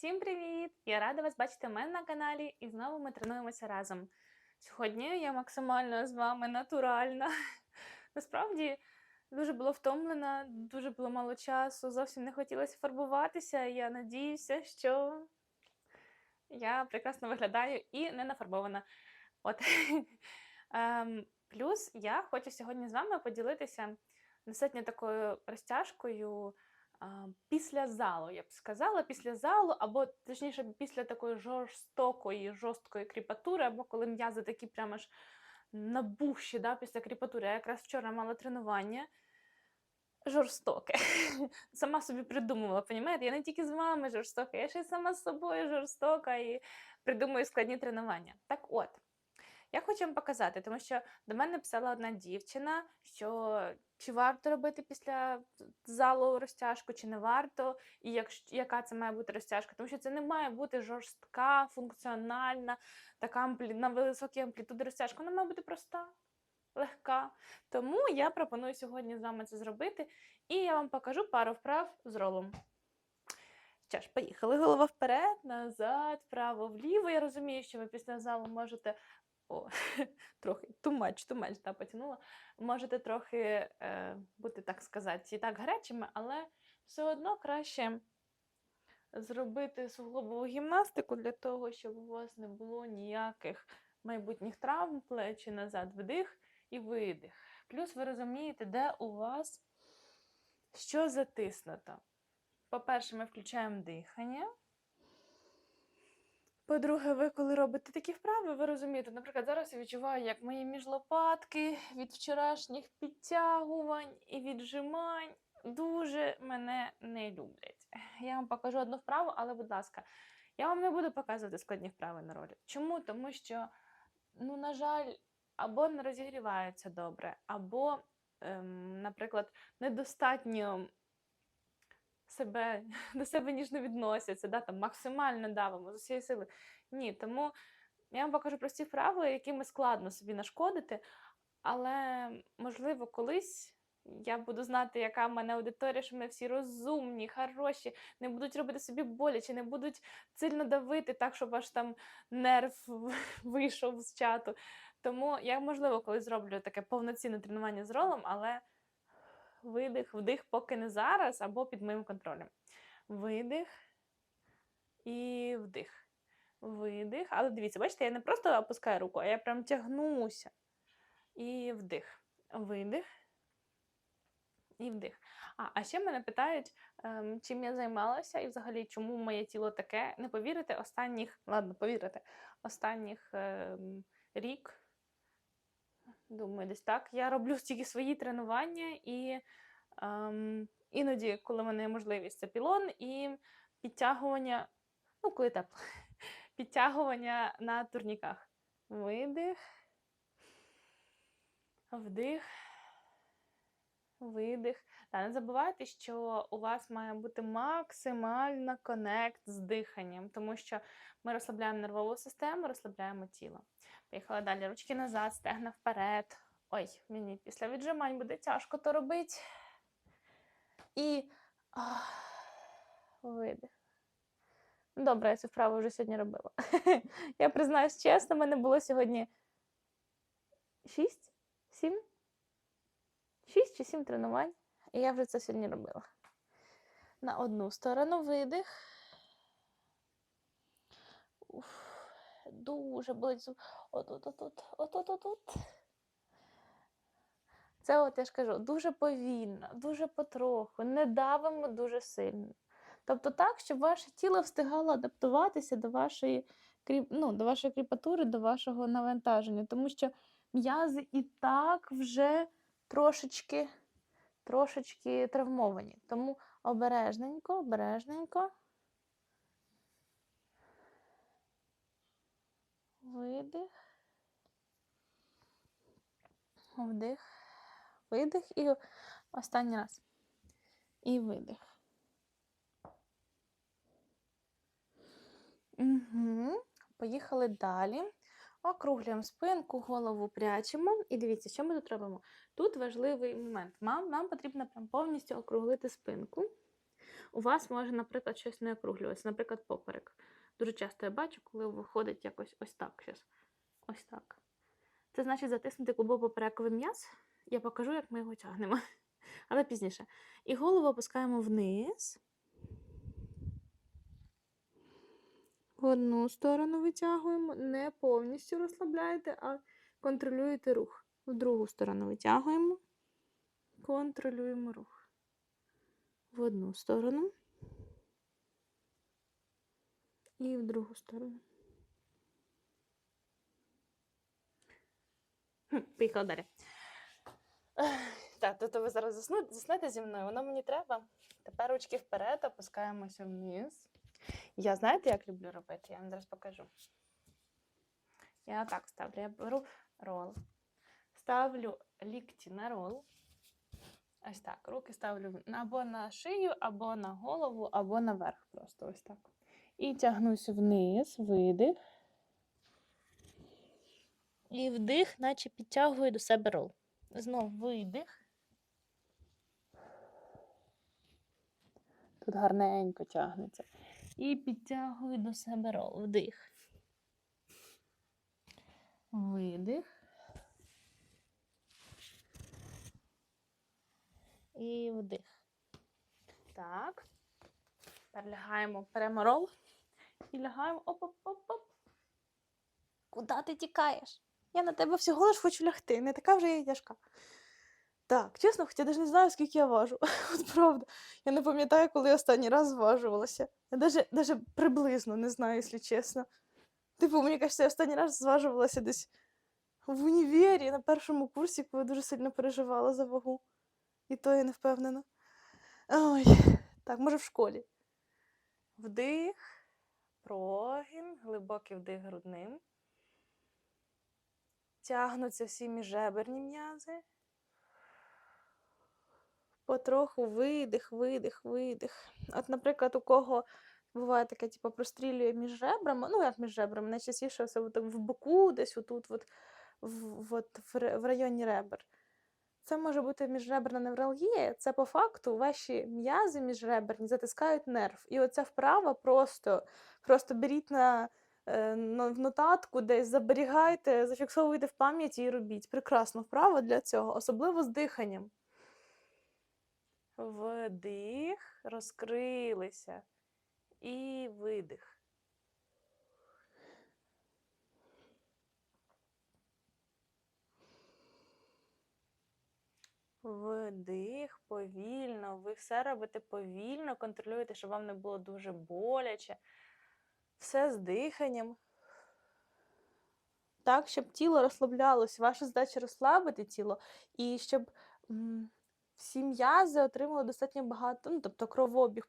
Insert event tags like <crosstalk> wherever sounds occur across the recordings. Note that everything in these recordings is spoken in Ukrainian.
Всім привіт! Я рада вас бачити у мене на каналі і знову ми тренуємося разом. Сьогодні я максимально з вами натуральна. <laughs> Насправді дуже було втомлена, дуже було мало часу, зовсім не хотілося фарбуватися. Я надіюся, що я прекрасно виглядаю і не нафарбована. От. <laughs> Ем, Плюс я хочу сьогодні з вами поділитися достатньо такою розтяжкою після залу, я б сказала, після залу, або точніше, після такої жорстокої, жорсткої кріпатури, або коли м'язи такі прямо ж набухші да, після кріпатури. Я якраз вчора мала тренування. Жорстоке. <laughs> Сама собі придумувала, понімаєте? Я не тільки з вами жорстока, я ще й сама з собою жорстока і придумую складні тренування. Так от, я хочу вам показати, тому що до мене писала одна дівчина, що чи варто робити після залу розтяжку, чи не варто, і як, яка це має бути розтяжка, тому що це не має бути жорстка, функціональна, така амплі... на високій амплітуді розтяжка, вона має бути проста, легка. Тому я пропоную сьогодні з вами це зробити, і я вам покажу пару вправ з ролом. Що ж, поїхали. Голова вперед, назад, вправо, вліво. Я розумію, що ви після залу можете о, <laughs> трохи тумач, тумач та потягнула. Можете трохи е, бути, так сказати, і так гарячими, але все одно краще зробити суглобову гімнастику для того, щоб у вас не було ніяких майбутніх травм, плечі назад, вдих і видих. Плюс ви розумієте, де у вас що затиснуто. По-перше, ми включаємо дихання. По-друге, ви коли робите такі вправи, ви розумієте, наприклад, зараз я відчуваю, як мої міжлопатки від вчорашніх підтягувань і віджимань дуже мене не люблять. Я вам покажу одну вправу, але, будь ласка, я вам не буду показувати складні вправи на ролі. Чому? Тому що, ну, на жаль, або не розігріваються добре, або, ем, наприклад, недостатньо себе <laughs> до себе ніжно відносяться, да, там максимально давимо з усієї сили. Ні, тому я вам покажу прості вправи, якими складно собі нашкодити, але можливо колись. Я буду знати, яка в мене аудиторія, що ми всі розумні, хороші, не будуть робити собі боляче, не будуть сильно давити так, щоб аж там нерв <laughs> вийшов з чату. Тому я, можливо, колись зроблю таке повноцінне тренування з ролом, але видих, вдих, поки не зараз, або під моїм контролем. Видих і вдих. Видих. Але дивіться, бачите, я не просто опускаю руку, а я прям тягнуся. І вдих. Видих. І вдих. А а ще мене питають, ем, чим я займалася і взагалі, чому моє тіло таке. Не повірите, останніх, ладно, повірите, останніх ем, рік Думаю, десь так. Я роблю тільки свої тренування, і ем, іноді, коли в мене є можливість, це пілон і підтягування, ну, коли тепло, <laughs> підтягування на турніках. Видих, вдих, видих. Та не забувайте, що у вас має бути максимально конект з диханням, тому що ми розслабляємо нервову систему, розслабляємо тіло. Поїхала далі. Ручки назад, стегна вперед. Ой, мені після віджимань буде тяжко то робити. І видих. Добре, я цю вправу вже сьогодні робила. <laughs> я признаюсь чесно, в мене було сьогодні 6, 7, 6 чи 7 тренувань. І я вже це сьогодні робила. На одну сторону видих. Уф дуже болить зуб. От-от-от-от, от-от-от-от. Це, от я ж кажу, дуже повільно, дуже потроху, не давимо дуже сильно. Тобто так, щоб ваше тіло встигало адаптуватися до вашої ну, до вашої кріпатури, до вашого навантаження. Тому що м'язи і так вже трошечки трошечки травмовані. Тому обережненько, обережненько. Видих, вдих, видих і останній раз. І видих. Угу. Поїхали далі. Округлюємо спинку, голову прячемо. І дивіться, що ми тут робимо. Тут важливий момент. Нам нам потрібно прям повністю округлити спинку. у вас може, наприклад, щось не округлюватися, наприклад, поперек. Дуже часто я бачу, коли виходить якось ось так. Щас. Ось так. Це значить затиснути клубово-поперековий м'яз. Я покажу, як ми його тягнемо. <laughs> Але пізніше. І голову опускаємо вниз. В одну сторону витягуємо, не повністю розслабляєте, а контролюєте рух. В другу сторону витягуємо, контролюємо рух. В одну сторону і в другу сторону. Хм, Поїхала далі. Так, тобто ви зараз засну- заснете зі мною, воно мені треба. Тепер ручки вперед, опускаємося вниз. Я знаєте, як люблю робити? Я вам зараз покажу. Я так ставлю. Я беру рол. Ставлю лікті на рол. Ось так. Руки ставлю або на шию, або на голову, або наверх. Просто ось так. І тягнусь вниз, видих. І вдих, наче підтягую до себе рол. Знов видих. Тут гарненько тягнеться. І підтягую до себе рол. Вдих. Видих. І вдих. Так. Тепер лягаємо, беремо рол і лягаємо оп-оп-оп-оп. Куди ти тікаєш? Я на тебе всього лиш хочу лягти, не така вже я тяжка. Так, чесно, хоча я навіть не знаю, скільки я важу. <laughs> От правда. Я не пам'ятаю, коли я останній раз зважувалася. Я навіть, навіть приблизно не знаю, якщо чесно. Типу, мені кажеться, я останній раз зважувалася десь в універі на першому курсі, коли дуже сильно переживала за вагу. І то я не впевнена. Ой, так, може в школі. Вдих, прогін, глибокий вдих грудним. Тягнуться всі міжреберні м'язи. Потроху видих, видих, видих. От, наприклад, у кого буває таке, типу, прострілює між ребрами, ну як між ребрами, найчастіше все в боку, десь отут, от, в, от, в районі ребер. Це може бути міжреберна невралгія. Це по факту ваші м'язи міжреберні затискають нерв. І оця вправа просто, просто беріть на е, в нотатку, десь заберігайте, зафіксовуйте в пам'яті і робіть. Прекрасна вправа для цього, особливо з диханням. Вдих, розкрилися. І видих. Вдих, повільно. Ви все робите повільно, контролюєте, щоб вам не було дуже боляче. Все з диханням. Так, щоб тіло розслаблялось. Ваша задача розслабити тіло і щоб м, всі м'язи отримали достатньо багато, ну, тобто кровообіг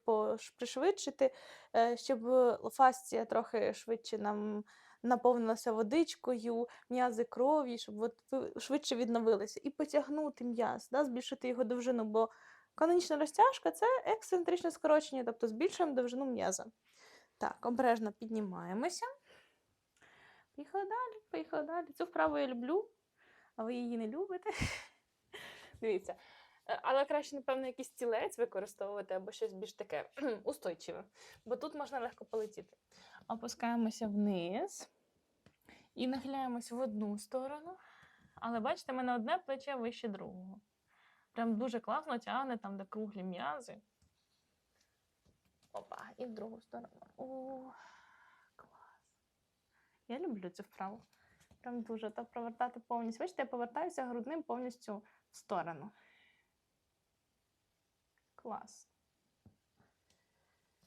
пришвидшити, е, щоб е, фасція трохи швидше нам наповнилася водичкою, м'язи крові, щоб от швидше відновилися. І потягнути м'яз, да, збільшити його довжину, бо канонічна розтяжка це ексцентричне скорочення, тобто збільшуємо довжину м'яза. Так, обережно піднімаємося. Поїхали далі, поїхали далі. Цю вправу я люблю, а ви її не любите. <laughs> Дивіться. Е, Але краще, напевно, якийсь стілець використовувати або щось більш таке <clears throat> устойчиве, бо тут можна легко полетіти. Опускаємося вниз і нахиляємося в одну сторону. Але бачите, в мене одне плече вище другого. Прям дуже класно тягне там, де круглі м'язи. Опа, і в другу сторону. О, клас. Я люблю цю вправу. Прям дуже та провертати повністю. Бачите, я повертаюся грудним повністю в сторону. Клас.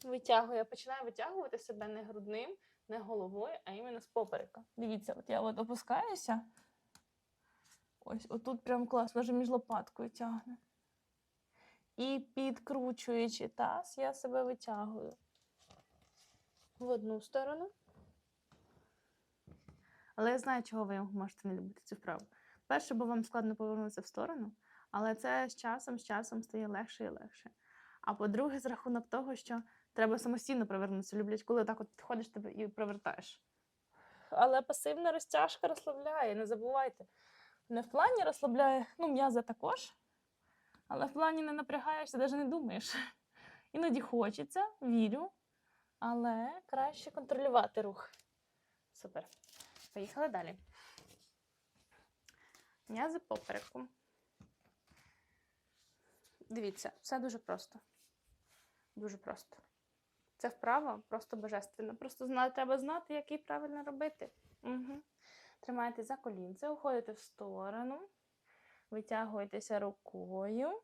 Витягую, я починаю витягувати себе не грудним, не головою, а іменно з поперека. Дивіться, от я от опускаюся. Ось, отут прям класно, вже між лопаткою тягне. І підкручуючи таз, я себе витягую в одну сторону. Але я знаю, чого ви можете не любити цю вправу. Перше, бо вам складно повернутися в сторону, але це з часом, з часом стає легше і легше. А по-друге, з рахунок того, що треба самостійно провернутися. Люблять, коли так от підходиш тебе і провертаєш. Але пасивна розтяжка розслабляє, не забувайте. Не в плані розслабляє, ну, м'язи також, але в плані не напрягаєшся, навіть не думаєш. Іноді хочеться, вірю, але краще контролювати рух. Супер. Поїхали далі. М'язи попереку. Дивіться, все дуже просто. Дуже просто. Це вправа просто божественно. Просто зна, треба знати, як її правильно робити. Угу. Тримайте за колінце, уходите в сторону, витягуєтеся рукою.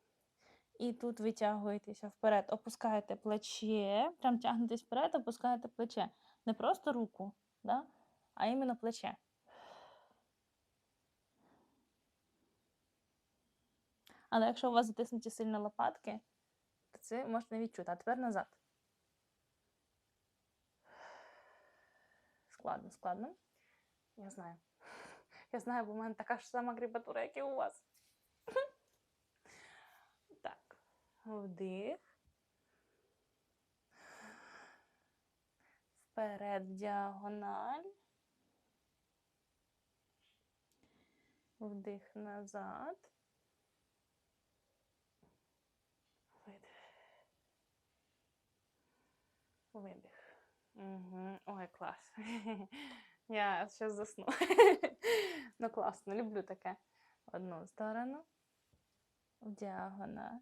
І тут витягуєтеся вперед, опускаєте плече, прям тягнетесь вперед, опускаєте плече. Не просто руку, да? а іменно плече. Але якщо у вас затиснуті сильно лопатки, то це можна відчути. А тепер назад. Складно, складно. Я знаю. Я знаю, бо в мене така ж сама кріпатура, як і у вас. Так, вдих. Вперед діагональ. Вдих назад. Видих. Угу. Ой, клас. <laughs> Я зараз засну. <laughs> ну, класно, люблю таке. Одну сторону. В діагональ.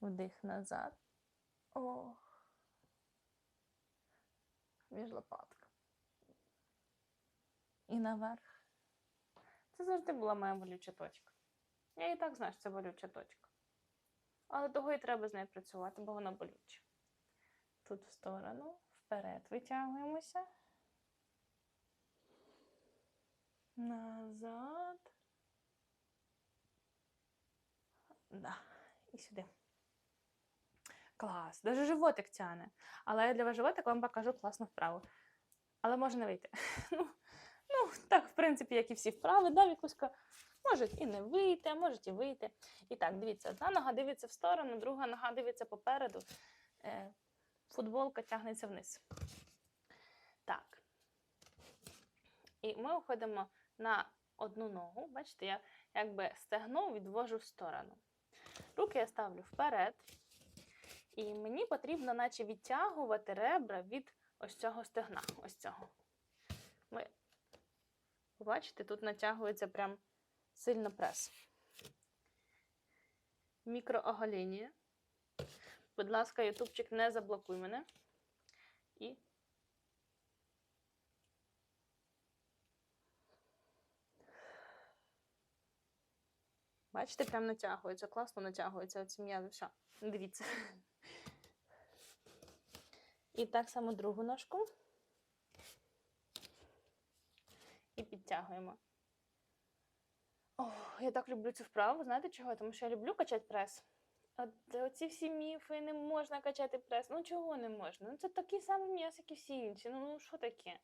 Вдих назад. Ох. Між лопатка. І наверх. Це завжди була моя болюча точка. Я і так знаю, що це болюча точка. Але того і треба з нею працювати, бо вона болюча. Тут в сторону, вперед витягуємося. Назад. Да. І сюди. Клас. Даже животик тяне. Але я для вас животик вам покажу класну вправу. Але може не вийти. <laughs> Ну, ну, так, в принципі, як і всі вправи, да, Вікуська? Можуть і не вийти, а можуть і вийти. І так, дивіться, одна нога дивиться в сторону, друга нога дивиться попереду. Е, Футболка тягнеться вниз. Так. І ми уходимо на одну ногу. Бачите, я якби стегно відвожу в сторону. Руки я ставлю вперед. І мені потрібно, наче відтягувати ребра від ось цього стегна. Ось цього. Ми, бачите, тут натягується прям сильно прес. Мікроогоління. Будь ласка, ютубчик, не заблокуй мене. І. Бачите, прям натягується, класно натягується оці м'язи. Все, дивіться. І так само другу ножку. І підтягуємо. О, я так люблю цю вправу. Знаєте чого? Тому що я люблю качати прес. От оці всі міфи, не можна качати прес. Ну чого не можна? Ну це такий самий м'яз, як і всі інші. Ну, ну що таке?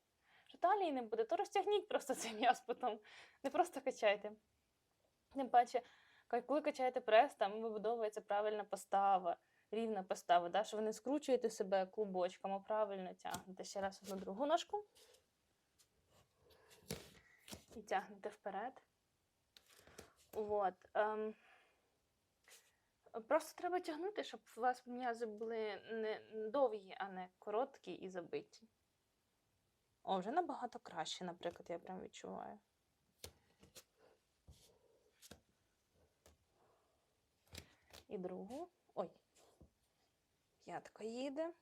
Що талії не буде, то розтягніть просто цей м'яз потім. Не просто качайте. Тим паче, коли качаєте прес, там вибудовується правильна постава, рівна постава, да? що ви не скручуєте себе клубочком, а правильно тягнете. Ще раз одну другу ножку. І тягнете вперед. Вот. Ем, Просто треба тягнути, щоб у вас м'язи були не довгі, а не короткі і забиті. О, вже набагато краще, наприклад, я прям відчуваю. І другу. Ой. П'ятка їде.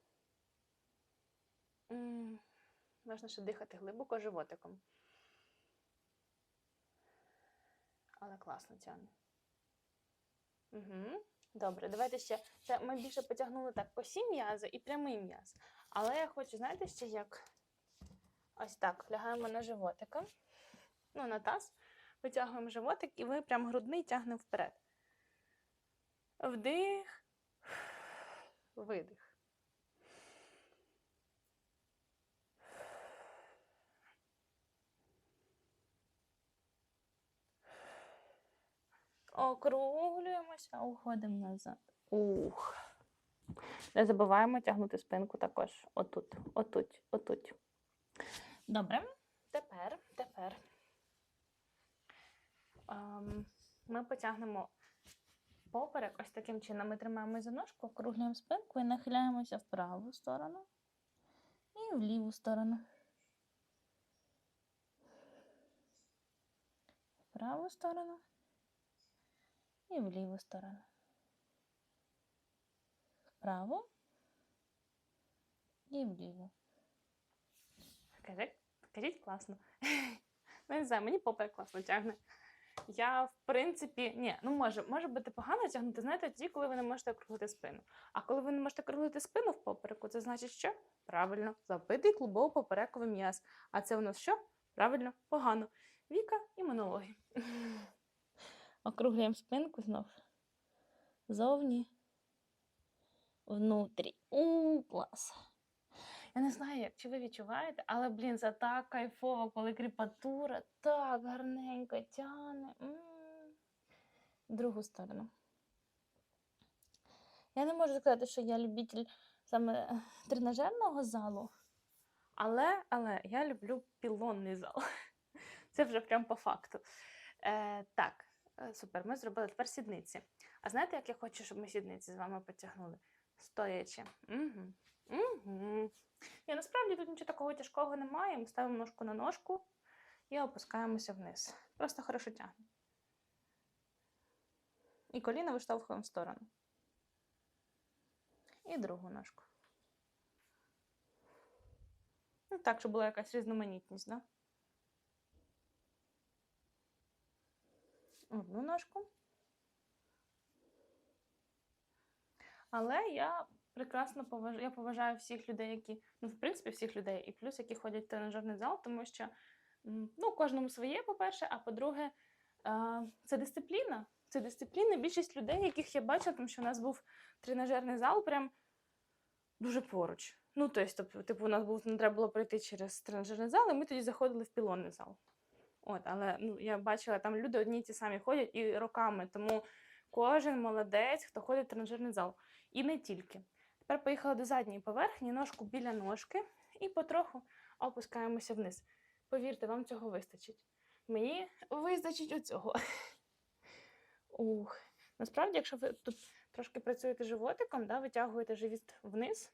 М, Можна ще дихати глибоко животиком. Але класно тягне. Угу. Добре, давайте ще. Це ми більше потягнули так косі м'язи і прямий м'яз. Але я хочу, знаєте, ще як? Ось так. Лягаємо на животика. Ну, на таз. Витягуємо животик, і ви прям грудний тягнемо вперед. Вдих. Видих. Округлюємося, уходимо назад. Ух. Не забуваємо тягнути спинку також. Отут, отут, отут. Добре. Тепер, тепер ем, ми потягнемо поперек. Ось таким чином ми тримаємо за ножку, округлюємо спинку і нахиляємося в праву сторону і в ліву сторону. В праву сторону і в ліву сторону. Вправо і вліво. Скажіть, скажіть класно. <laughs> Не знаю, мені поперек класно тягне. Я, в принципі, ні, ну може, може бути погано тягнути, знаєте, тоді, коли ви не можете округлити спину. А коли ви не можете округлити спину в попереку, це значить, що? Правильно, забитий клубово поперековий м'яз. А це у нас що? Правильно, погано. Віка імунологи. <laughs> Округлюємо спинку знов. Зовні. Внутрі. У, клас. Я не знаю, чи ви відчуваєте, але, блін, це так кайфово, коли кріпатура так гарненько тягне. М. В другу сторону. Я не можу сказати, що я любитель саме е, тренажерного залу, але, але я люблю пілонний зал. <laughs> Це вже прям по факту. Е, так, супер, ми зробили тепер сідниці. А знаєте, як я хочу, щоб ми сідниці з вами потягнули? Стоячи. Угу. Угу. Ні, насправді тут нічого такого тяжкого немає. Ми ставимо ножку на ножку і опускаємося вниз. Просто хорошо тягне. І коліна виштовхуємо в сторону. І другу ножку. Ну, так, щоб була якась різноманітність, да? Одну ножку. Але я прекрасно поважаю, я поважаю всіх людей, які, ну, в принципі, всіх людей, і плюс, які ходять в тренажерний зал, тому що ну, кожному своє, по-перше, а по-друге, це дисципліна. Це дисципліна. Більшість людей, яких я бачила, тому що у нас був тренажерний зал, прям дуже поруч. Ну, тобто, типу, у нас був не треба було пройти через тренажерний зал, і ми тоді заходили в пілонний зал. От, але ну, я бачила, там люди одні ті самі ходять і роками, тому кожен молодець, хто ходить в тренажерний зал. І не тільки. Тепер поїхали до задньої поверхні, ножку біля ножки і потроху опускаємося вниз. Повірте, вам цього вистачить. Мені вистачить оцього. Ух. Насправді, якщо ви тут трошки працюєте животиком, да, витягуєте живіт вниз,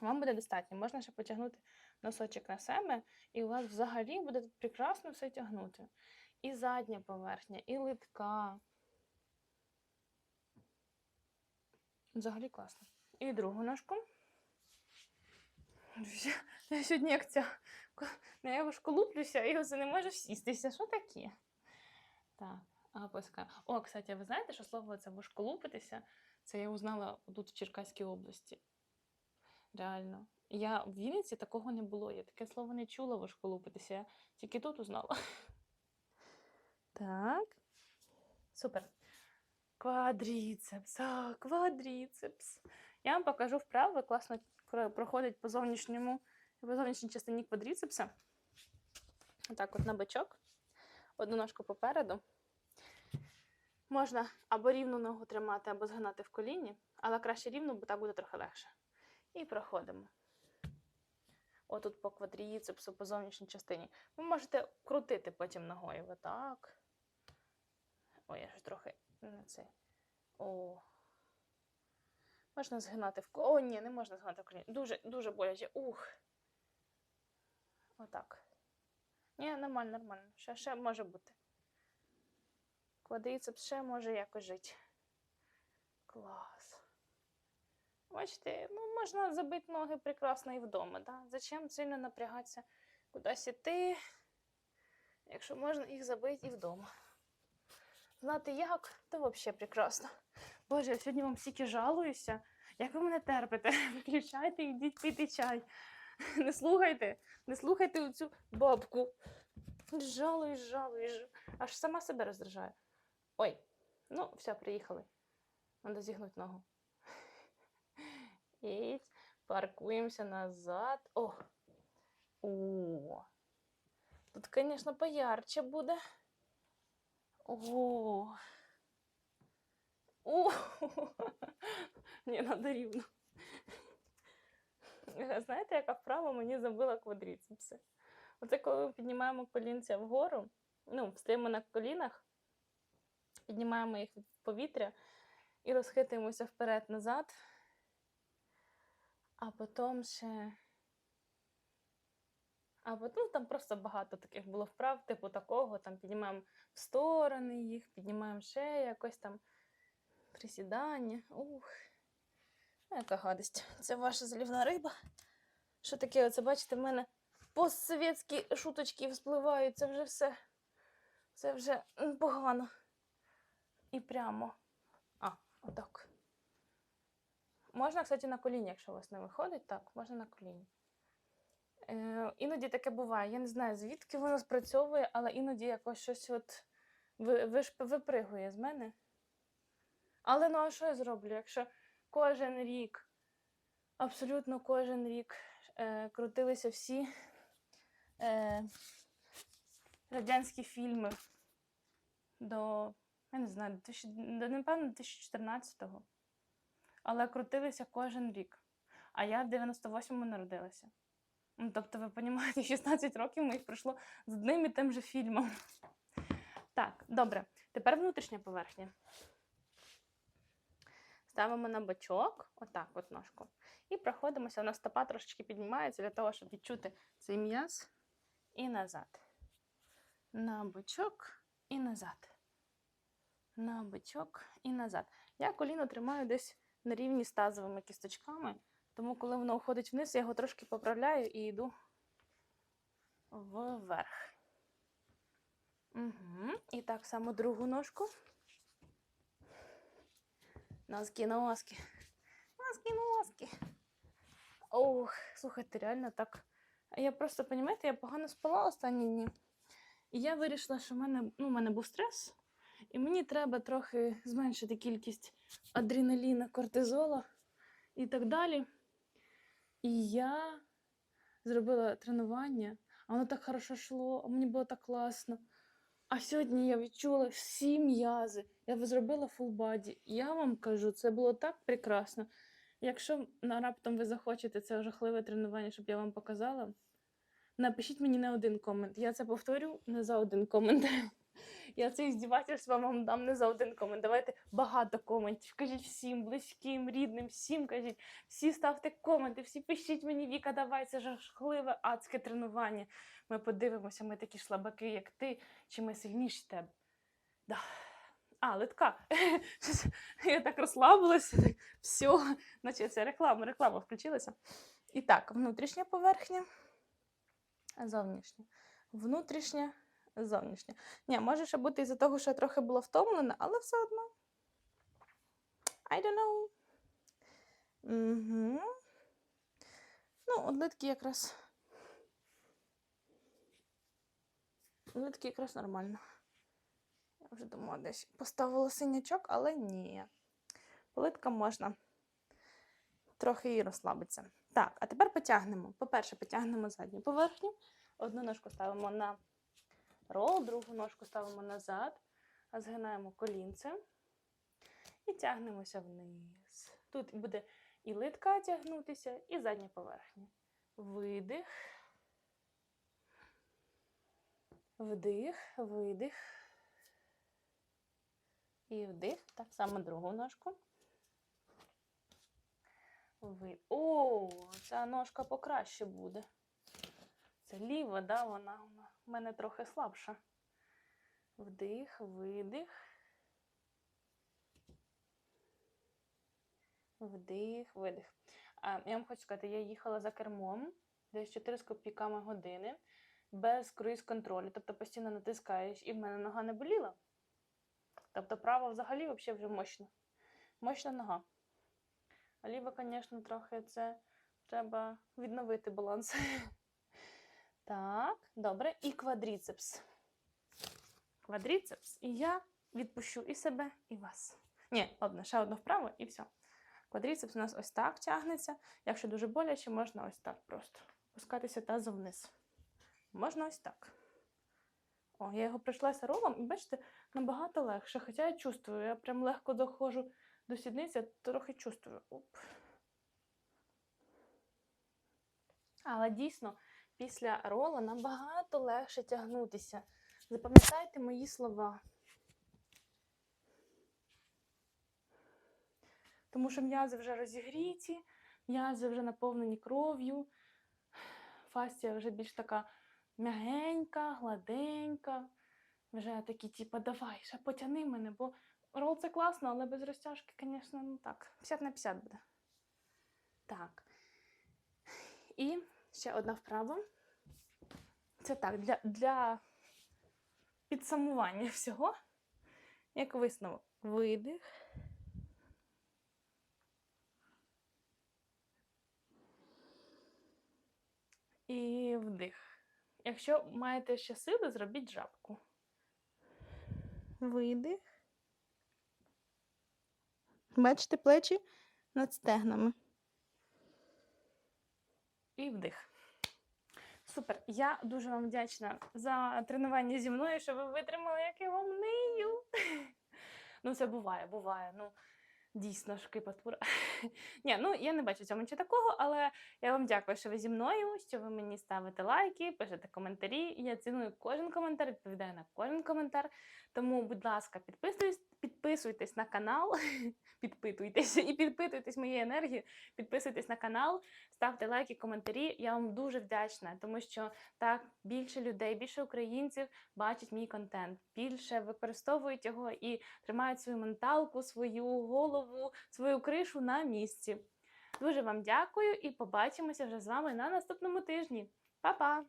вам буде достатньо. Можна ще потягнути носочок на себе, і у вас взагалі буде прекрасно все тягнути. І задня поверхня, і литка. Взагалі класно. І другу ножку. Я- сьогодні як ця. Ну, Я важко луплюся і оце не можу сістися. Що таке? Так, опускаю. О, кстати, ви знаєте, що слово це важколупитися? Це я узнала тут в Черкаській області. Реально. Я в Вінниці такого не було. Я таке слово не чула важколупитися. Я тільки тут узнала. Так. Супер. Квадріцепс, а, квадріцепс. Я вам покажу вправи, класно проходить по зовнішньому, по зовнішній частині квадріцепса. Отак от на бочок. Одну ножку попереду. Можна або рівну ногу тримати, або згинати в коліні, але краще рівно, бо так буде трохи легше. І проходимо. Отут по квадріцепсу, по зовнішній частині. Ви можете крутити потім ногою. Отак. Ой, я ж трохи не це. О. Можна згинати в ко- О, ні, не можна згинати в коліні. Дуже, дуже боляче. Ух. Отак. Ні, нормально, нормально. Ще, ще може бути. Квадріцепс ще може якось жити. Клас. Бачите, ну, можна забити ноги прекрасно і вдома. Да? Зачем сильно напрягатися кудись іти, якщо можна їх забити і вдома. Знати як, то взагалі прекрасно. Боже, я сьогодні вам стільки жалуюся. Як ви мене терпите? <laughs> Виключайте, йдіть пити чай. Не слухайте, не слухайте оцю бабку. Жалуюсь, жалуюсь. Аж сама себе роздражаю. Ой, ну, все, приїхали. Надо зігнути ногу. І паркуємося назад. О! О! Тут, звісно, поярче буде. О! О! Ні, надо рівно. Е, Знаєте, яка вправа мені забила квадріцепси? Оце коли ми піднімаємо колінця вгору, ну, встаємо на колінах піднімаємо їх від повітря і розхитуємося вперед-назад. А потім ще. А потім там просто багато таких було вправ, типу такого, там піднімаємо в сторони їх, піднімаємо ще якось там присідання. Ух. Ну, Яка гадость. Це ваша залівна риба. Що таке? Оце бачите, в мене постсовєтські шуточки вспливають. Це вже все. Це вже погано. І прямо. А, отак. Можна, кстати, на коліні, якщо у вас не виходить, так, можна на коліні. Е, іноді таке буває. Я не знаю, звідки воно спрацьовує, але іноді якось щось от випригує з мене. Але ну а що я зроблю, якщо кожен рік, абсолютно кожен рік е, крутилися всі е, радянські фільми до, я не знаю, 2000, до, напевно, 2014-го. Але крутилися кожен рік. А я в 98-му народилася. Ну, тобто, ви розумієте, 16 <laughs> років моїх пройшло з одним і тим же фільмом. Так, добре. Тепер внутрішня поверхня. Ставимо на бочок, отак от ножку. І проходимося. У нас стопа трошечки піднімається для того, щоб відчути цей м'яз. І назад. На бочок і назад. На бочок і назад. Я коліно тримаю десь на рівні з тазовими кісточками. Тому, коли воно уходить вниз, я його трошки поправляю і йду вверх. Угу. І так само другу ножку. Носки, носки. Носки, носки. Ох, слухайте, реально так. Я просто, розумієте, я погано спала останні дні. І я вирішила, що в мене, ну, в мене був стрес, і мені треба трохи зменшити кількість адреналіна, кортизола і так далі. І я зробила тренування, а воно так хорошо йшло, а мені було так класно. А сьогодні я відчула всі м'язи. Я зробила фулбаді. Я вам кажу, це було так прекрасно. Якщо на раптом ви захочете це жахливе тренування, щоб я вам показала, напишіть мені не один комент. Я це повторю не за один комент. <laughs> Я це іздівательство вам дам не за один комент. Давайте багато коментів. Кажіть всім, близьким, рідним, всім кажіть. Всі ставте коменти, всі пишіть мені, Віка, давай, це жахливе адське тренування. Ми подивимося, ми такі слабаки, як ти, чи ми сильніші тебе. Да. А, литка. <laughs> Я так розслабилася. Все, наче це реклама, реклама включилася. І так, внутрішня поверхня, зовнішня. Внутрішня, зовнішня. Ні, може ще бути із-за того, що я трохи була втомлена, але все одно. I don't know. Угу. Ну, от литки якраз. Литки якраз нормально. Я вже думала, десь поставила синячок, але ні. Плитка можна трохи і розслабитися. Так, а тепер потягнемо. По-перше, потягнемо задню поверхню. Одну ножку ставимо на рол, другу ножку ставимо назад, згинаємо колінце і тягнемося вниз. Тут буде і литка тягнутися, і задня поверхня. Видих. Вдих, видих. І вдих. Так само другу ножку. Ви... О, ця ножка покраще буде. Це ліва, да, вона, вона в мене трохи слабша. Вдих, видих. Вдих, видих. А, я вам хочу сказати, я їхала за кермом десь 4 з копійками години без круїз-контролю. Тобто постійно натискаєш, і в мене нога не боліла. Тобто права взагалі вообще вже мощна. Мощна нога. А ліва, звісно, трохи це треба відновити баланс. <laughs> Так, добре. І квадріцепс. Квадріцепс. І я відпущу і себе, і вас. Ні, ладно, ще одну вправо і все. Квадріцепс у нас ось так тягнеться. Якщо дуже боляче, можна ось так просто. Пускатися тазом вниз. Можна ось так. О, я його пройшлася ролом, і бачите, набагато легше. Хоча я чувствую, я прям легко доходжу до сідниці, трохи чувствую. Оп. Але дійсно, після рола набагато легше тягнутися. Запам'ятайте мої слова. тому що м'язи вже розігріті, м'язи вже наповнені кров'ю. Фастія вже більш така м'ягенька, гладенька. Вже такі, типу, давай, ще потяни мене, бо рол це класно, але без розтяжки, звісно, ну так, 50 на 50 буде. Так. І ще одна вправа. Це так, для, для підсумування всього, як висновок. Видих. І вдих. Якщо маєте ще сили, зробіть жабку. Видих. Бачите плечі над стегнами. І вдих. Супер. Я дуже вам вдячна за тренування зі мною, що ви витримали, як я вам нию. Ну, це буває, буває. Ну, дійсно ж кипатура. <laughs> Ні, ну я не бачу цьому нічого такого, але я вам дякую, що ви зі мною, що ви мені ставите лайки, пишете коментарі. Я ціную кожен коментар, відповідаю на кожен коментар. Тому, будь ласка, підписуйтесь, підписуйтесь на канал, <laughs> підпитуйтесь і підпитуйтесь моєю енергією, підписуйтесь на канал, ставте лайки, коментарі. Я вам дуже вдячна, тому що так більше людей, більше українців бачать мій контент, більше використовують його і тримають свою менталку, свою голову, свою кришу на місці. Дуже вам дякую і побачимося вже з вами на наступному тижні. Па-па!